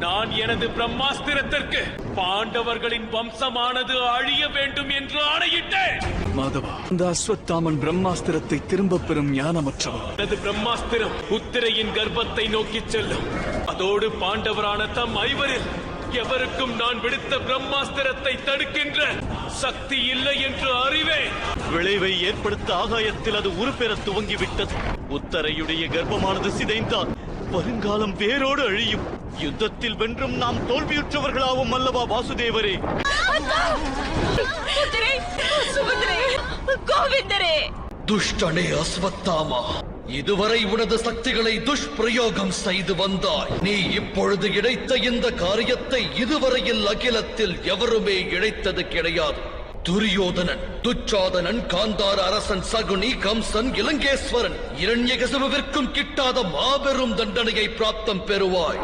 நான் எனது பிரம்மாஸ்திரத்திற்கு பாண்டவர்களின் வம்சமானது அழிய வேண்டும் என்று ஆணையிட்டேன். மாதவா இந்த அஸ்வத்தாமன் பிரம்மாஸ்திரத்தை திரும்பப் பெறும் ஞானமற்றவன் எனது பிரம்மாஸ்திரம் உத்திரையின் கர்ப்பத்தை நோக்கிச் செல்லும். அதோடு பாண்டவரான தம் ஐவரில் எவருக்கும் நான் விடுத்த பிரம்மாஸ்திரத்தை தடுக்கின்ற சக்தி இல்லை என்று அறிவேன். விளைவை ஏற்படுத்த ஆகாயத்தில் அது உருப்பெற துவங்கிவிட்டது. உத்தரையுடைய கர்ப்பமானது சிதைந்தால் வருங்காலம் வேரோடு அழியும். யுத்தத்தில் வென்றும் நாம் தோல்வியுற்றவர்களாவும் அல்லவா வாசுதேவரே? கோவிந்தரே. துஷ்டனே அஸ்வத்தாமா இதுவரை உனது சக்திகளை துஷ்பிரயோகம் செய்து வந்தாய். நீ இப்பொழுது இழைத்த இந்த காரியத்தை இதுவரையில் அகிலத்தில் எவருமே இழைத்தது கிடையாது. துரியோதனன் துச்சாதனன் காந்தார அரசன் சகுனி கம்சன் இலங்கேஸ்வரன் இரண்யகசபவிற்கும் கிட்டாத மாபெரும் தண்டனையை பிராப்தம் பெறுவாய்.